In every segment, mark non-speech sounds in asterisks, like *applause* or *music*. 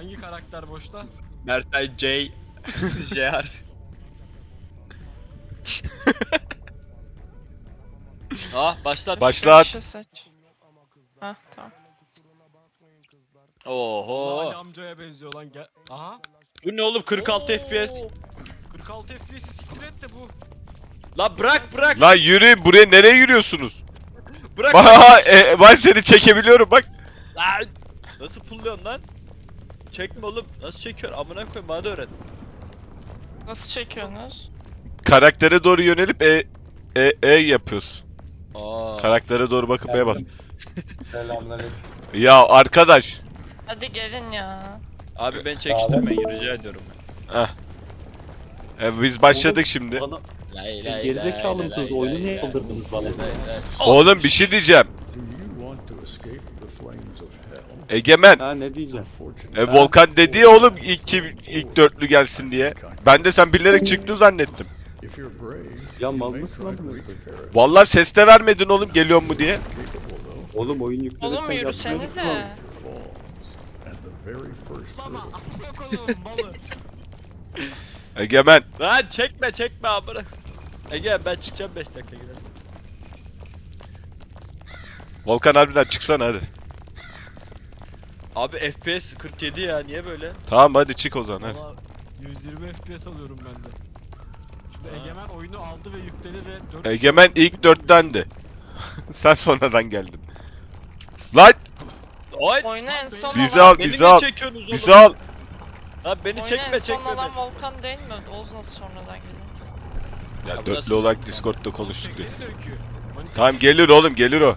Hangi karakter boşta? Mertay J. *laughs* *laughs* J harfi. *laughs* ah başlat. Başlat. Bir şey seç. Ha tamam. Oho. Ali amcaya benziyor lan gel. Aha. Bu ne oğlum 46 FPS. Oo. 46 FPS'i siktir et de bu. La bırak bırak. La yürü buraya nereye yürüyorsunuz? Bırak. Bak e, ben seni çekebiliyorum bak. Lan. Nasıl pulluyorsun lan? Çekme oğlum. Nasıl çekiyor? Amına koyayım bana da öğret. Nasıl çekiyorsunuz? Karaktere doğru yönelip e e, e yapıyoruz. Aa. Karaktere doğru bakıp e bas. Selamünaleyküm. Ya arkadaş. Hadi gelin ya. Abi ben çekiştirmeyin rica ediyorum. E, biz başladık şimdi. Bana, Lay siz gerizekalı mısınız? Oyunu niye kaldırdınız bana? Oğlum bir şey diyeceğim. Do you want to escape the flames of hell? Egemen. Ha ne diyeceğim? E, Volkan dedi ya oğum ilk kim ilk dörtlü gelsin diye. Ben de sen bilerek çıktı zannettim. Ya mal mısın lan. Vallahi ses de vermedin oğlum geliyor mu diye. Oğlum oyun yükledikten Oğlum yürüsenize. koyduğum balı. Egemen. Lan çekme çekme amına. Ege ben çıkacağım 5 dakika gidersin. Volkan harbiden çıksana hadi. Abi FPS 47 ya niye böyle? Tamam hadi çık o zaman hadi. Valla 120 FPS alıyorum ben de. Şimdi Egemen oyunu aldı ve yükledi ve 4 Egemen ilk dörttendi. *laughs* sen sonradan geldin. Lan Oy! Oyunu en son bizi al Beni bizi niye al çekiyorsunuz oğlum? bizi al. Lan beni çekme en son çekme beni. Volkan değil mi? Oğuz nasıl sonradan geliyor? Ya Abi dörtlü nasıl- olarak Discord'da konuştuk. Manita- Tamam gelir oğlum gelir o.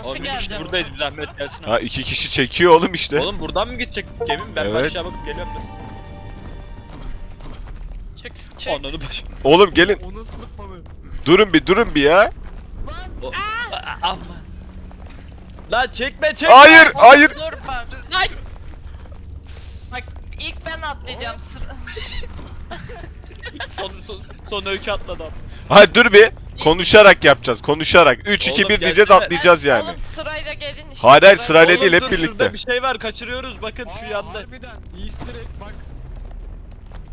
Nasıl Oğlum geldi? buradayız bir zahmet gelsin. Ha iki kişi çekiyor oğlum işte. Oğlum buradan mı gidecek gemim? Ben Evet. aşağı bakıp geliyorum da. Çık çık. Ananı baş. Oğlum gelin. Onu sıkmalı. Durun bir durun bir ya. O- Aa, Amma. Lan çekme çekme. Hayır Oğlum, hayır. Dur bak. Ay. Bak ilk ben atlayacağım. Sıra... *laughs* Son, son, son öykü atladı abi. Hayır dur bir. Konuşarak yapacağız konuşarak. 3 2 Oğlum 1 diyeceğiz gelsene. atlayacağız yani. Oğlum sırayla gelin işte. Hayır, hayır, sırayla Oğlum değil, hep dur, birlikte. Şurada bir şey var kaçırıyoruz bakın şu Aa, yanda. Harbiden easter egg bak.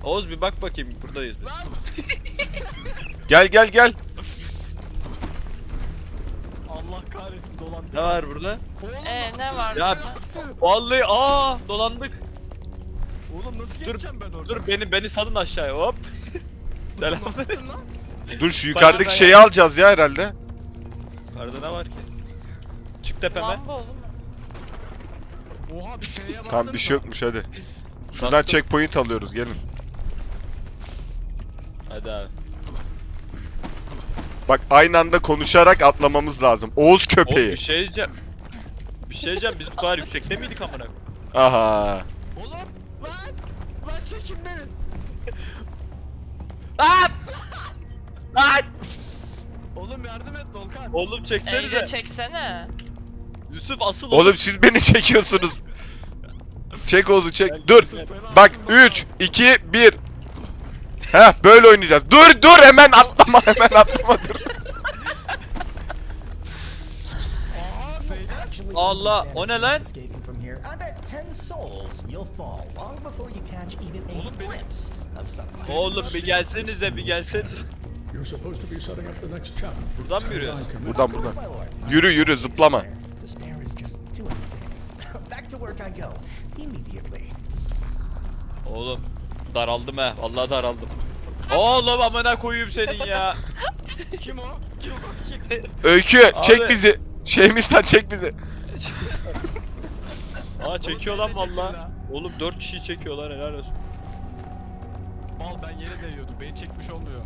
Oğuz bir bak bakayım buradayız biz. Lan. *laughs* Gel gel gel. Allah kahretsin dolandı. Ne var burada? Oğlum, Ee, ne var Ya- burada? Vallahi aa dolandık. Oğlum nasıl Dur, geçeceğim ben orada? Dur beni beni salın aşağıya hop. Selam. Lan? *laughs* Dur şu yukarıdaki da şeyi ya. alacağız ya herhalde. Yukarıda ne var ki? Çık tepeme. Lamba oğlum. Oha bir bastın Tamam bir şey yokmuş hadi. Şuradan Bastım. checkpoint alıyoruz gelin. Hadi abi. Bak aynı anda konuşarak atlamamız lazım. Oğuz Oğlum köpeği. bir şey diyeceğim. Bir şey diyeceğim biz bu kadar yüksekte miydik amına? Aha. Oğlum lan. Lan çekin beni. *laughs* Lan! Lan! Oğlum yardım et Volkan. Oğlum Ege çeksenize. çeksene. Yusuf asıl Oğlum siz beni çekiyorsunuz. *laughs* Çek Oğuz'u çek. Gel, Dur. Fena Bak attın 3 2 1. Heh böyle oynayacağız. Dur dur hemen atlama hemen atlama dur. Allah o ne lan? Escaping from here, I bet 10 souls and you'll fall long before you catch even a Oğlum benim- glimpse of something. Oğlum bir gelsenize bir gelsenize. You're supposed to be setting up the next challenge. Buradan mı commit- Buradan buradan. Yürü yürü zıplama. Despair is just too entertaining. *laughs* Back to work I go, immediately. Oğlum daraldım he. Vallahi daraldım. Oğlum amına koyayım senin ya. *laughs* Kim o? Kim o? Kim? Öykü çek Abi. bizi. Şeyimizden çek bizi. *laughs* Aa çekiyor lan valla. çekiyor Oğlum 4 kişi çekiyorlar helal olsun. Mal ben yere değiyordum. Beni çekmiş olmuyor.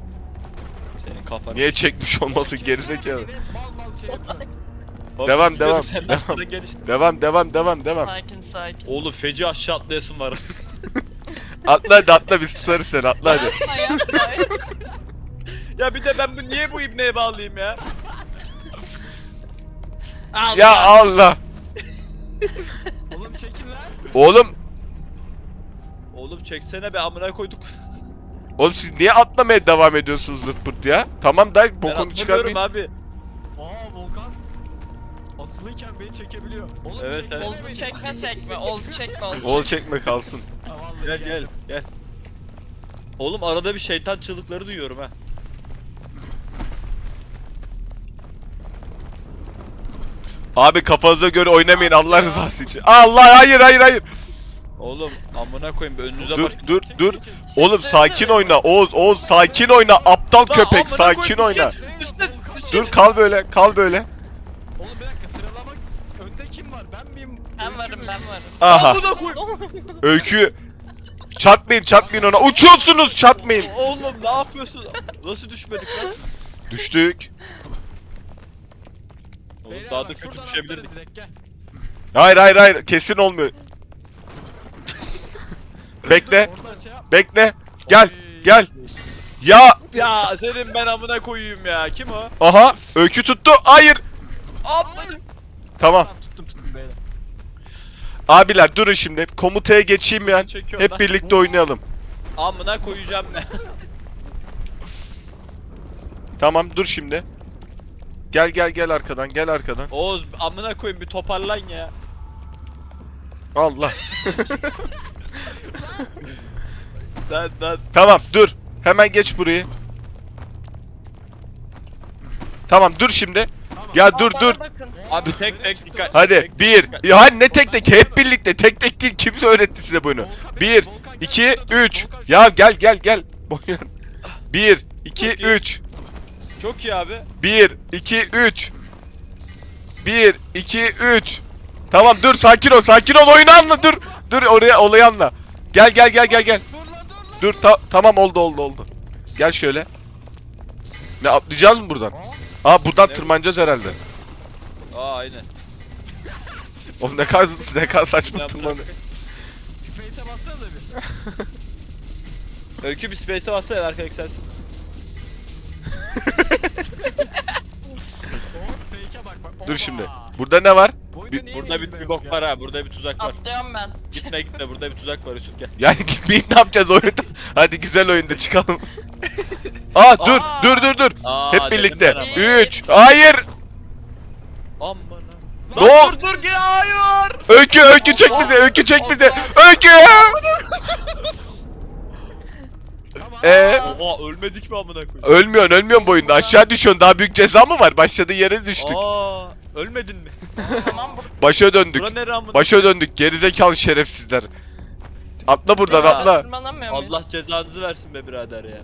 Senin kafanı. Niye çekmiş olmasın gerizekalı. Oğlum, Devam, devam, Sen devam. aklına gel işte. Devam devam devam devam. Sakin sakin. Oğlum feci aşağı atlayasın var. *laughs* Atla hadi atla biz tutarız seni atla hadi. Yapma yapma. *laughs* ya bir de ben bu niye bu ibneye bağlayayım ya? Allah. Ya Allah. Oğlum çekin lan. Oğlum Oğlum çeksene be amına koyduk. Oğlum siz niye atlamaya devam ediyorsunuz zırt pırt ya? Tamam da Ben bokunu çıkarmayın. abi. Aa Volkan. Asılıyken beni çekebiliyor. Oğlum Evet, çeksene evet. Oldu beni. çekme tekme. Oldu çekme. Ol çekme kalsın. Ha, vallahi Gel gel gel. Oğlum arada bir şeytan çığlıkları duyuyorum ha. Abi kafanıza göre oynamayın Allah rızası için. Allah hayır hayır hayır. Oğlum amına koyayım bir önünüze Dur bak. dur dur. Oğlum sakin oyna Oğuz Oğuz sakin oyna aptal köpek sakin oyna. düşeceğiz, düşeceğiz, düşeceğiz. Dur kal böyle kal böyle. Oğlum bir dakika sıralama. Önde kim var? Ben miyim? Ben varım ben varım. Aha Amına koyayım. *laughs* öykü. Çarpmayın çarpmayın ona. Uçuyorsunuz çarpmayın. Oğlum ne yapıyorsun? Nasıl düşmedik lan? Düştük. Oğlum daha da kötü düşebilirdik. atlarız direkt, Gel. Hayır hayır hayır kesin olmuyor. Bekle Oradan şey bekle. Gel Oy. gel. Ya Ya senin ben amına koyayım ya. Kim o? aha öykü tuttu. Hayır. Amına. Tamam. Tamam tuttum tuttum beyler. Abiler durun şimdi. Komutaya geçeyim ben. Hep lan. birlikte oynayalım. Amına koyacağım ben. Tamam dur şimdi. Gel gel gel arkadan gel arkadan. Oğuz amına koyayım bir toparlan ya. Allah. *laughs* Lan lan. Tamam dur. Hemen geç burayı. Tamam dur şimdi. Tamam. Ya dur dur. Abi tek tek dikkat. Hadi bir. Ya hani ne tek tek hep birlikte tek tek değil kimse öğretti size bunu. Bir, Volkan gel, 2 şurada dur. 3. Volkan Ya gel gel gel. Boyun. 1 2 Çok iyi. 3. Çok iyi abi. 1 2 3. 1 2 3. Tamam dur sakin ol sakin ol oyunu anla dur. Dur oraya olayı anla. Gel gel gel gel gel. Dur lan dur lan. Dur ta- tamam oldu oldu oldu. Gel şöyle. Ne atlayacağız mı buradan? Aa buradan Ne? tırmanacağız herhalde. Aa aynen. Oğlum ne kadar ne kadar saçma Ben tırmanıyor. bırak- Space'e bassana da bir. *laughs* Öykü bir space'e bassa ya arkadaş sensin. Hop *laughs* fake'e bak bak. Dur şimdi. Burada ne var? Niye Burada bir, bir bok var ha. Burada bir tuzak var. Atlıyorum ben. Gitme gitme burada bir tuzak var Yusuf gel. Yani *laughs* gitmeyip ne yapacağız oyunda? Hadi güzel oyunda çıkalım. *laughs* Aa dur Aa! dur dur dur. Aa, Hep dedim birlikte. ben ama. 3 Hayır. Aman ol- Dur dur gel hayır. Öykü öykü çek bizi. Öykü çek bizi. Öykü. Ee? Oha ölmedik mi amına koyayım? Ölmüyorsun ölmüyorsun bu oyunda. Aşağı düşüyorsun. Daha büyük ceza mı var? Başladığı yere düştük. Aa ölmedin mi? Tamam bu. Başa döndük. Bura nere amına? Başa döndük. Gerizekalı şerefsizler. Atla buradan Ya. atla. Tırmanamıyor muyuz? Allah cezanızı versin be birader ya.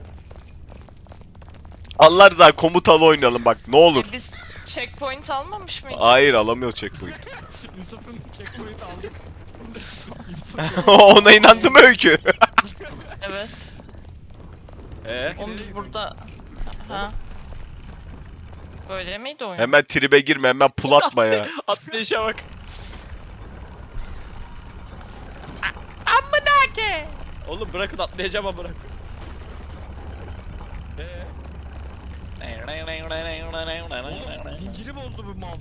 Allah rızası komutalı oynayalım bak ne olur. E, Biz checkpoint almamış mıydık? Hayır alamıyor checkpoint. *laughs* Yusuf'un checkpoint aldık. *laughs* Ona inandı mı öykü? Evet. Ee? Oğlum biz burada... Ha. Böyle miydi oyun? hemen tribe girme hemen pul atma ya. *laughs* Atlayışa bak. Amına ke. Oğlum bırakın atlayacağım ama bırak. Oğlum zinciri bozdu bu mal.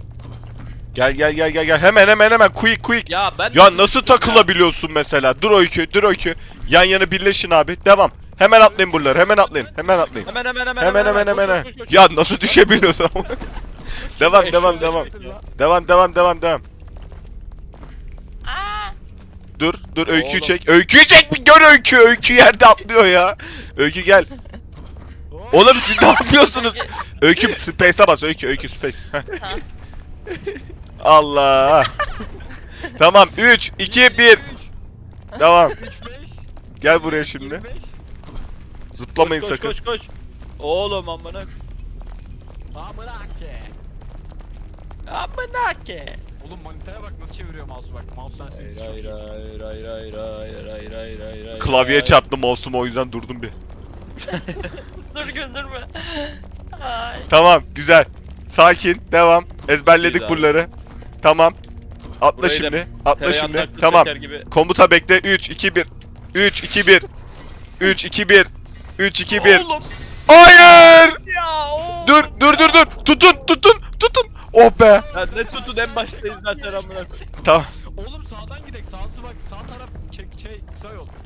Gel gel gel gel gel hemen hemen hemen quick quick. Ya ben Ya nasıl takılabiliyorsun mesela? Dur öykü dur öykü. Yan yana birleşin abi. Devam. Hemen atlayın buraları. Hemen atlayın. Hemen atlayın. Hemen hemen hemen Hemen hemen hemen. Hemen. koş, koş, koş. Ya nasıl düşebiliyorsun? *laughs* devam devam devam. Devam devam devam devam. Aa. Dur dur öyküyü Oğlum. çek. Öyküyü çek bir gör öykü. Öykü yerde atlıyor ya. Öykü gel. Oğlum siz ne yapıyorsunuz? Öykü space'e bas. Öykü öykü space. Allah. tamam 3 2 1. Tamam. 3 5. Gel buraya şimdi. 25. Zıplamayın koş, sakın. Koş koş koş. Oğlum amına. Amına ki. Amına ki. Oğlum manitaya bak nasıl çeviriyor mouse'u bak. Mouse sensitivity'si çok hayır, iyi. Hayır hayır hayır hayır hayır hayır hayır hayır. Klavyeye çarptım mouse'umu o yüzden durdum bir. *laughs* Dur güldürme. Ay. Tamam güzel. Sakin devam. Ezberledik İyi, bunları. Tamam. Atla Burayı şimdi. Atla şimdi. Tamam. gibi. Komuta bekle. 3 2 1. 3 2 1. 3 2 1. 3 2 1. Oğlum Hayır! ya oğlum. Dur dur dur dur. Tutun tutun tutun. Oh be. Ya ne tutun en baştayız zaten amına. koyayım. Tamam. Oğlum sağdan gidek. Sağsı bak. Sağ taraf çek şey kısa yol. *laughs*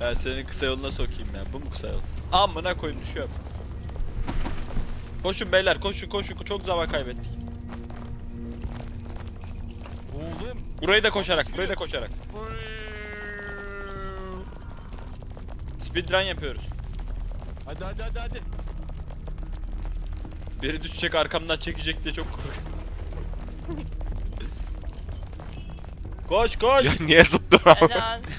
Ben senin kısa yoluna sokayım ya. Bu mu kısa yol? Amına koyayım düşüyorum. Koşun beyler koşun koşun çok zaman kaybettik. Oğlum. Burayı da koşarak burayı da koşarak. Speedrun yapıyoruz. Hadi hadi hadi hadi. Biri düşecek arkamdan çekecek diye çok korkuyorum. *laughs* koş koş. Ya niye zıplıyorum? Helal. *laughs*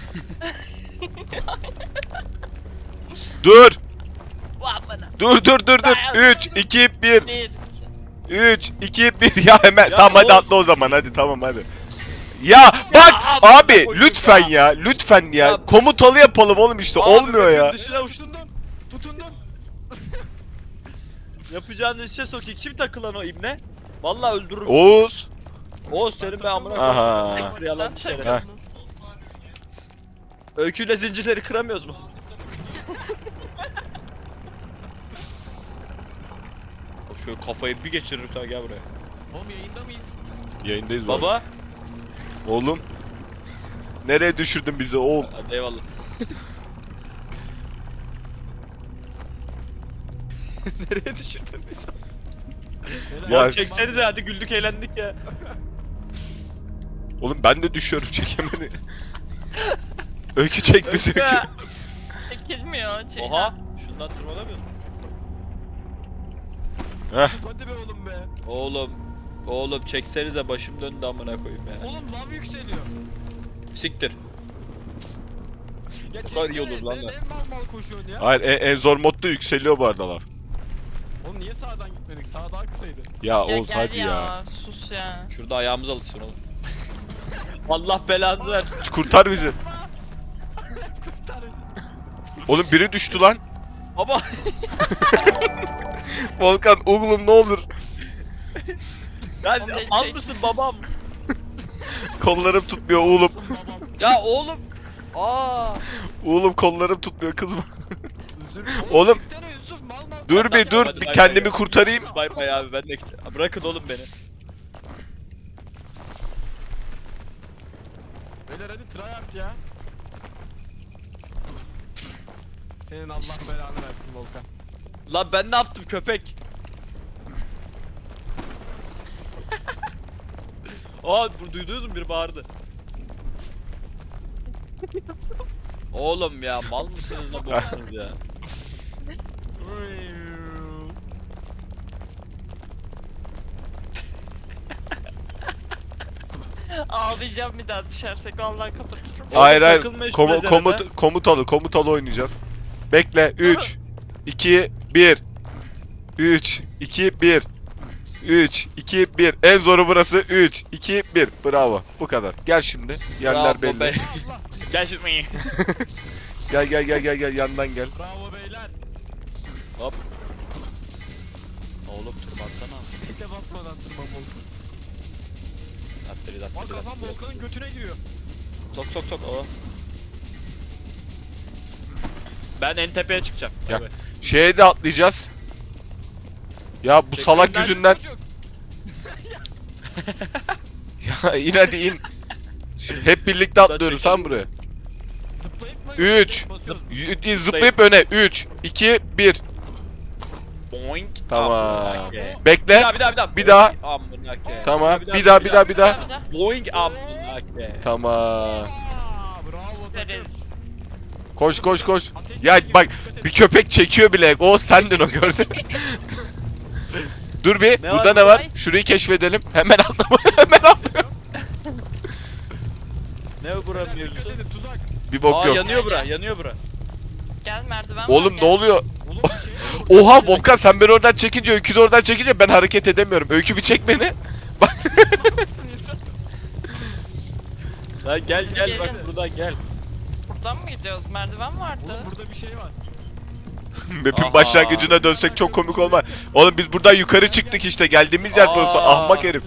dur. Bana. Dur dur dur dur. 3 2 1 Bir. 3 2 1 ya hemen Ya tamam hadi oğlum. atla o zaman hadi tamam hadi. Ya bak amına abi koyayım lütfen ya. ya lütfen ya Ya- komutalı yapalım oğlum işte Abi, olmuyor ya. Dışına uçtun. Tutundum. *laughs* Yapacağınız işe sokayım. Kim takılan o ibne? Vallahi öldürürüm. Oğuz. O senin ben amına Aha. koyayım. Yalan bir şey. Heh. Öyküyle zincirleri kıramıyoruz mu? Şöyle kafayı bir geçiririm sana gel buraya. Oğlum yayında mıyız? Yayındayız baba. Baba. Oğlum. Nereye düşürdün bizi oğul? Hadi eyvallah. *laughs* Nereye düşürdün bizi? Ya- Ya çeksenize hadi güldük eğlendik ya. Oğlum ben de düşüyorum *laughs* çekemedi. Öykü çek bizi Öykü. Çekilmiyor. Şey. Oha. Şundan tırmanamıyor musun? Hadi be oğlum be. Oğlum. Oğlum çeksenize başım döndü amına koyayım ya. Oğlum lav yükseliyor. Siktir. Ya Bu kadar iyi olur lan. Ne mal mal koşuyorsun ya? Hayır en, en zor modda yükseliyor bu aradalar. Oğlum niye sağdan gitmedik? Sağ daha kısaydı. Ya, Ya Oğuz gel hadi ya. ya. Sus ya. Şurada ayağımız alışsın oğlum. *laughs* Allah belanı versin. Kurtar bizi. *laughs* Kurtar bizi. Oğlum biri düştü lan. Baba. *laughs* Volkan oğlum ne olur. Da al mısın babam? *laughs* Kollarım tutmuyor oğlum. Ya oğlum. Aa. Oğlum kollarım tutmuyor kızım. *laughs* Oğlum. çeksene Yusuf mal mal. Dur bir dur bir kendimi kurtarayım. Bay bay abi ben de git- Bırakın oğlum beni. Beyler hadi tryhard ya. Senin Allah belanı versin Volkan. Lan ben ne yaptım köpek? Aa bu duydunuz mu bağırdı. Oğlum ya mal mısınız ne boksunuz ya? Ağlayacağım bir daha düşersek vallahi kapatırım. Hayır hayır. takılma Komu, komut, komutalı komutalı oynayacağız. Bekle 3 2 1 3 2 1 3 2 1 En zoru burası 3 2 1 Bravo. Bu kadar. Gel şimdi. Yerler Bravo belli. be. *laughs* Gel şimdi. *laughs* Gel gel gel gel gel yandan gel. Bravo beyler. Oğlum tırmansana. Tek de basmadan tırman Volkan. Attırı Bak attırı kafam. Volkan'ın götüne giriyor. Sok sok sok o. Ben en tepeye çıkacağım. Ya. Evet. Şeye de atlayacağız. Ya bu salak yüzünden Çocuk. *laughs* ya in hadi in. Hep birlikte atlıyoruz lan buraya. Zıplayıp mı? Üç. Basıyoruz. Y- Zıplayıp öne 3 2 1 Boing. Tamam. Amına. Bir Bekle. daha bir daha bir daha. Bir daha. Amına. Tamam. Bir daha bir daha bir daha. Bir daha. Boing amına. Tamam. Aa, bravo takım. Veririz. Koş koş koş. Ya bak bir köpek çekiyor bile. O sendin o gördün. *laughs* Dur bir. Ne burada var? ne var? Ay. Şurayı keşfedelim. Hemen atlama. *laughs* Hemen atlama. *laughs* Ne dikkat edin, tuzak. Bir bok Aa yok. yanıyor bura yanıyor bura. Gel merdiven var, Oğlum gel. ne oluyor? Oğlum bir şey. *laughs* Oha Volkan sen beni oradan çekince Öykü de oradan çekince ben hareket edemiyorum. Öykü bir çek beni. Lan gel gel Gelin. bak buradan gel. Buradan mı gidiyoruz? Merdiven vardı. Oğlum burada bir şey var. *laughs* Map'in Aha. başlangıcına dönsek çok komik olmaz. Oğlum biz buradan yukarı çıktık işte. Geldiğimiz yer burası. Aa. Ahmak herif.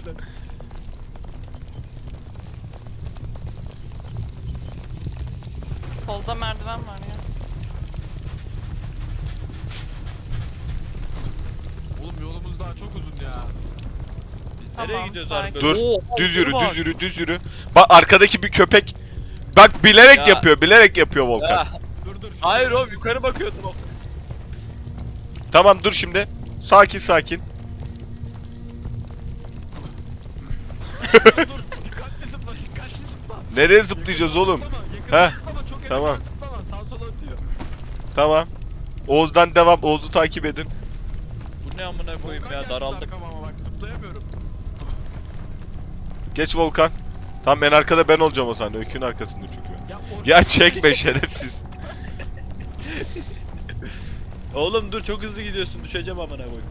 Solda merdiven var ya. Oğlum yolumuz daha çok uzun ya. Tamam, Nereye gidiyoruz sakin. abi? Dur. Oo, Düz yürü, düz yürü, düz yürü. Bak arkadaki bir köpek. Bak bilerek Ya. yapıyor, bilerek yapıyor Volkan. Ya, Dur dur. Hayır oğlum yukarı bakıyordum. Tamam dur şimdi. Sakin sakin. Dur dikkatli zıpla dikkatli zıpla. Nereye zıplayacağız oğlum? Çok tamam. yakına Zıplama sağ sola atıyor. Tamam. Oğuz'dan devam. Oğuz'u takip edin. Bu ne amına koyayım ya daraldık. Geç Volkan. Tamam en arkada ben olacağım o zaman. Öykünün arkasında çünkü. Ya, Ya çekme şerefsiz. *laughs* Oğlum dur çok hızlı gidiyorsun düşeceğim amına koyayım. *laughs*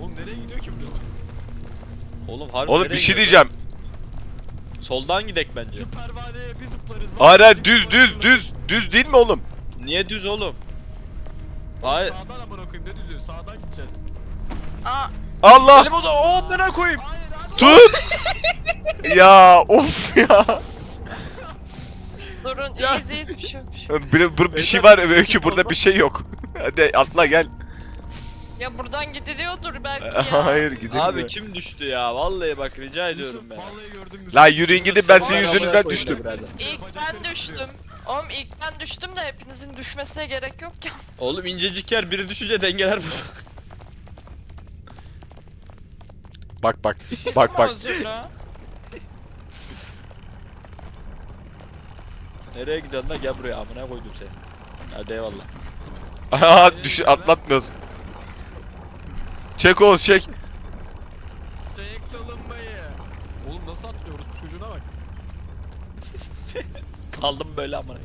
Oğlum nereye gidiyor ki burası? Oğlum harbi Oğlum nereye bir şey gidiyorsun? diyeceğim. Soldan gidek bence. Şu pervaneye bir zıplarız. Hayır hayır düz düz düz. Düz değil mi oğlum? Niye düz oğlum? Hayır. Sağdan amına koyayım ne düzüyor? Sağdan gideceğiz. Aa, Allah! Benim o da o amına koyayım. Hayır hadi. Tut! ya of ya. Durun Ya. iyiyiz iyiyiz bir şey yok, bir şey yok. Bir, bir, bir şey var Öykü burada bir şey yok. *laughs* Hadi atla gel. Ya buradan gidiliyordur belki ya. *laughs* Hayır gidelim. Abi kim düştü ya? Vallahi bak rica ediyorum. Vallahi gördüm Yusuf. La yürüyün gidin ben sizin amına yüzünüzden koyayım düştüm. birader. İlk ben düştüm. Oğlum ilk ben düştüm de hepinizin düşmesine gerek yok ya. *laughs* Oğlum incecik yer biri düşünce dengeler bozulur. Bak bak. Bak bak. Nereye gidiyorsun lan gel buraya amına koydum seni. Hadi eyvallah. Aha düş atlatmıyoruz. Çek Oğuz çek. Çek salınmayı. Oğlum nasıl atlıyoruz çocuğuna bak. *laughs* Kaldım böyle amına.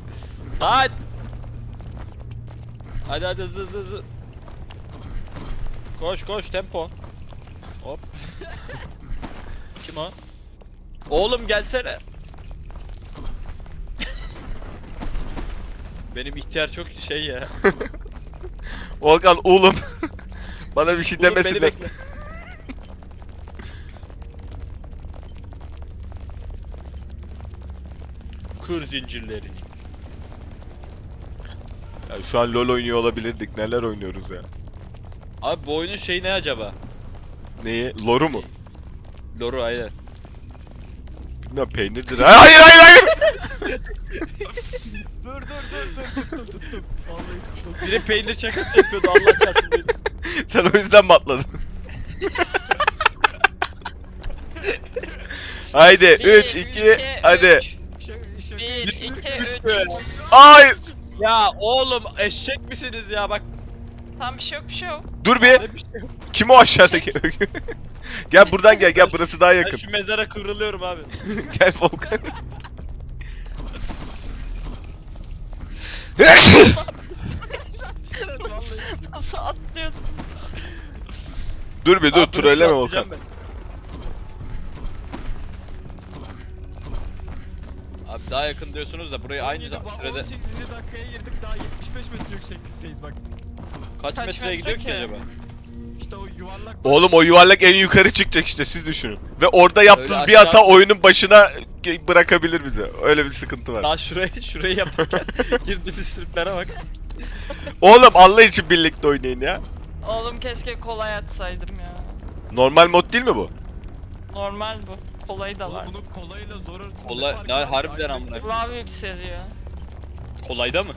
Hadi. Hadi hadi hızlı hızlı hızlı. Koş koş tempo. Hop. *laughs* Kim o? Oğlum gelsene. Benim ihtiyar çok şey ya. *laughs* Volkan oğlum. *laughs* Bana bir şey Oğlum beni demesinler. bekle. *laughs* Kır zincirlerini. Ya şu an LoL oynuyor olabilirdik. Neler oynuyoruz ya. Abi bu oyunun şeyi ne acaba? Neyi? Loru mu? Loru aynen. Bilmiyorum peynirdir. Hayır hayır hayır. Biri peynir çakası yapıyordu Allah çarpsın. *laughs* Sen o yüzden mi atladın? *laughs* Haydi 3 2 hadi. üç. Şaka, şaka. 1, 2, 3. Hayır. Ya oğlum eşek misiniz ya bak. Tam bir şey yok bir şey yok. Dur bir. Ne bir şey yok. Kim o aşağıdaki? *laughs* gel buradan gel gel burası daha Ben yakın. şu mezara kıvrılıyorum abi. gel Volkan. Nasıl atlıyorsun? dur bir dur trolleme atlayacağım Volkan. Abi daha yakın diyorsunuz da burayı aynı 17, zam- bak, sürede 18. dakikaya girdik daha 75 metre yükseklikteyiz bak. kaç, Kaç metreye metre gidiyor ki ki? acaba? İşte o yuvarlak Oğlum o yuvarlak en yukarı çıkacak işte siz düşünün. Ve orada yaptığınız Öyle bir hata aşağı- oyunun başına ge- bırakabilir bize. Öyle bir sıkıntı var. Daha şurayı şurayı yaparken *laughs* girdiğimiz sırıklara bak. Oğlum Allah için birlikte oynayın ya. Oğlum keşke kolay atsaydım ya. Normal mod değil mi bu? Normal bu. Kolayı da Oğlum var. bunun kolayla zor arasında Kolay- fark ne var? harbiden amına Lav yükseliyor. Kolayda mı?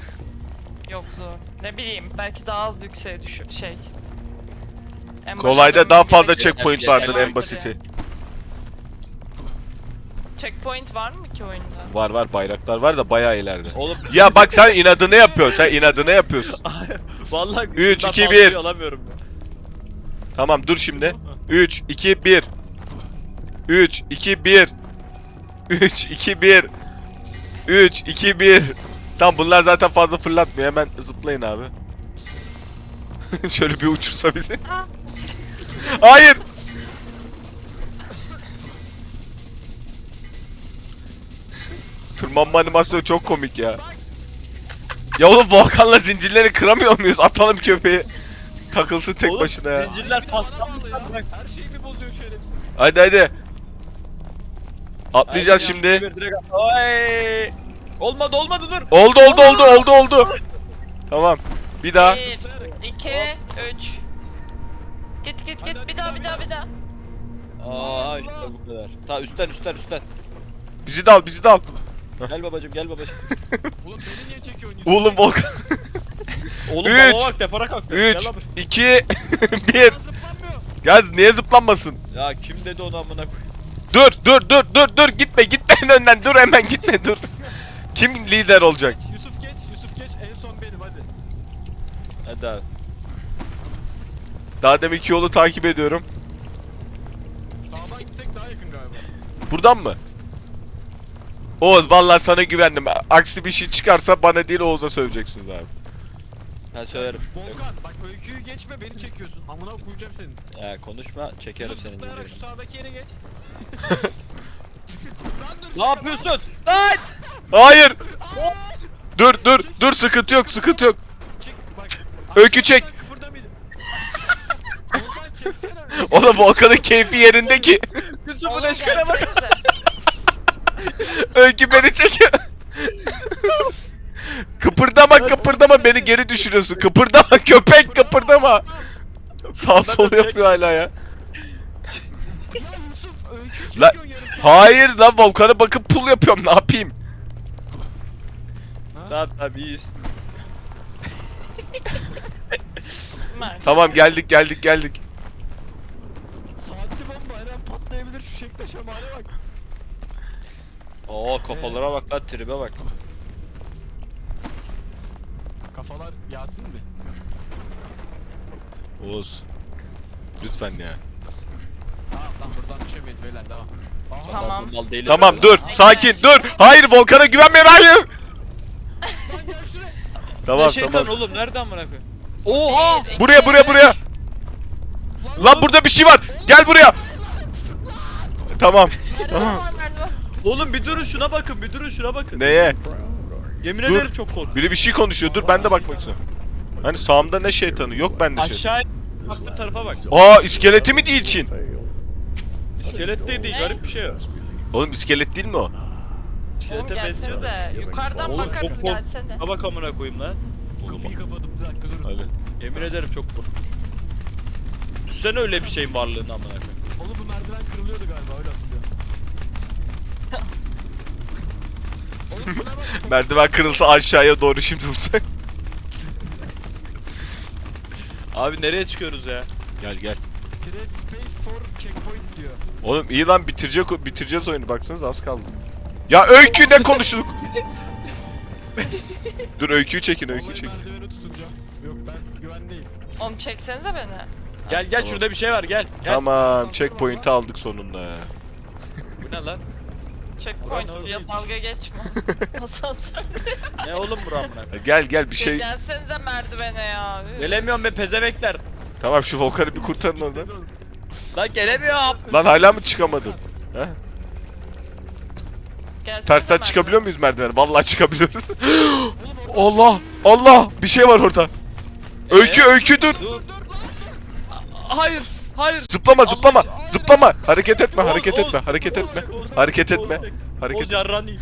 Yok zor. Ne bileyim belki daha az yükseğe düşüyor şey. En başa Kolayda daha fazla gerekiyor. checkpoint vardır en basiti. Checkpoint var mı ki oyunda? Var var bayraklar var da bayağı ileride. Oğlum Ya bak sen inadını yapıyorsun. Sen inadını yapıyorsun. *laughs* vallahi Üç, iki, fazlayı bir. alamıyorum ben. Tamam dur şimdi. 3 2 1 3 2 1 3 2 1 3 2 1 Tamam bunlar zaten fazla fırlatmıyor. Hemen zıplayın abi. *laughs* Şöyle bir uçursa bizi. Ha. Hayır. Tırmanma animasyonu çok komik ya. Ya oğlum Volkan'la zincirleri kıramıyor muyuz? Atalım köpeği. Takılsın tek Oğlum, başına ya. Zincirler bağlı ya. Her şeyimi bozuyor şerefsiz. Hadi hadi. Atlayacağız Haydi, şimdi. bir direkt- Ay! Olmadı olmadı dur. Oldu oldu oldu oldu oldu. Tamam. Bir daha. 1, 2, 3. Git git git bir daha bir daha bir daha. Aa işte bu kadar. Ta üstten üstten üstten. Bizi de al bizi de al. Gel babacım gel babacım. *laughs* Oğlum beni niye çekiyorsun? Oğlum Volkan. Oğlum Üç, baba bak depara kalktı. Gel 3, *laughs* lan buraya. 2, 1. Zıplanmıyor. Niye zıplanmasın? Ya kim dedi onu amına koy. Dur dur dur dur dur gitme gitme en önden dur hemen gitme dur. Kim lider olacak? Geç, Yusuf geç, Yusuf geç. En son benim hadi. Hadi abi. Daha deminki yolu takip ediyorum. Sağdan gitsek daha yakın galiba. Buradan mı? Oğuz vallahi sana güvendim. Aksi bir şey çıkarsa bana değil Oğuz'a söyleyeceksiniz abi. Ben söylerim. Volkan bak öyküyü geçme beni çekiyorsun. Amına koyacağım senin. Ya konuşma çekerim seni zıplayarak şu sağdaki yere geç. Ne yapıyorsun? Lan! Hayır. Dur dur dur sıkıntı yok sıkıntı yok. Çek bak. Öykü çek. Oğlum Volkan'ın keyfi yerindeki. Yusuf'un Oğlum eşkale bak. Öykü beni çekiyor. kıpırdama kıpırdama beni geri düşürüyorsun. Kıpırdama köpek kıpırdama. Sağ sol yapıyor hala ya. La- Hayır lan Volkan'a bakıp pul yapıyorum ne yapayım? Tamam tamam iyiyiz. *laughs* Tamam geldik geldik geldik. Saatli bomba her an patlayabilir şu şekle şemale bak. Oo kafalara bak lan tribe bak. Kafalar Yasin mi? Oğuz. Lütfen ya. Tamam tamam buradan düşemeyiz beyler devam. Aha, Tamam. Mal değiliz Tamam dur sakin dur. Hayır Volkan'a güvenmeyin hayır. Lan gel şuraya. Tamam ne şeytan tamam. oğlum nereden koyayım? Oha! Bir, iki, Buraya buraya buraya. Lan burada bir şey var. Gel buraya. Tamam. Merdiven. Oğlum bir durun şuna bakın bir durun şuna bakın. Neye? Yemin Dur. ederim çok korktum. Biri bir şey konuşuyor. Dur ben de bakmak istiyorum. Hani sağımda ne şeytanı? Yok bende şey. Aşağı baktığım tarafa bak. Aa iskeleti mi değil için? İskelet de değil garip bir şey yok. Oğlum iskelet değil mi o? Oğlum İskelete benziyor. gelsenize. Yukarıdan Oğlum, bakarım çok kork- gelsene. Ha bak amına koyayım lan. Kapıyı kapadım bir dakika durun. Hadi. Yemin ederim çok korktum. Düşsene öyle bir şeyin varlığını amına koyayım. Oğlum bu merdiven kırılıyordu galiba öyle hatırlıyorum. Oğlum şuna bak. *laughs* Merdiven kırılsa aşağıya doğru şimdi vursak. Abi nereye çıkıyoruz ya? Gel gel. Press space for checkpoint diyor. Oğlum iyi lan bitirecek bitireceğiz oyunu baksanız az kaldı. Ya öykü ne konuştuk? *laughs* Dur öyküyü çekin öyküyü çekin. merdiveni tutunacağım. Yok ben güvendeyim. Oğlum çeksenize beni. Gel gel Tamam. şurada bir şey var gel. Gel. Tamam checkpoint'i aldık sonunda ya. Bu ne lan? Checkpoint Ulan ya dalga geçme. *laughs* Nasıl atacağım? Ne oğlum bu amına? Gel gel bir şey. Gelsenize merdivene ya. Gelemiyorum be pezevekler. Tamam şu Volkan'ı bir kurtarın oradan. Lan gelemiyorum. Lan hala mı çıkamadın? Gelsenize Tersten merdivene. çıkabiliyor muyuz merdivene? Vallahi çıkabiliyoruz. *laughs* Allah! Allah! Bir şey var orada. Öykü öykü dur. Dur. Hayır. Hayır. Zıplama zıplama. Zıplama. Hareket etme hareket etme hareket etme. Hareket etme. Hareket Oğuz yarrağını yiyin.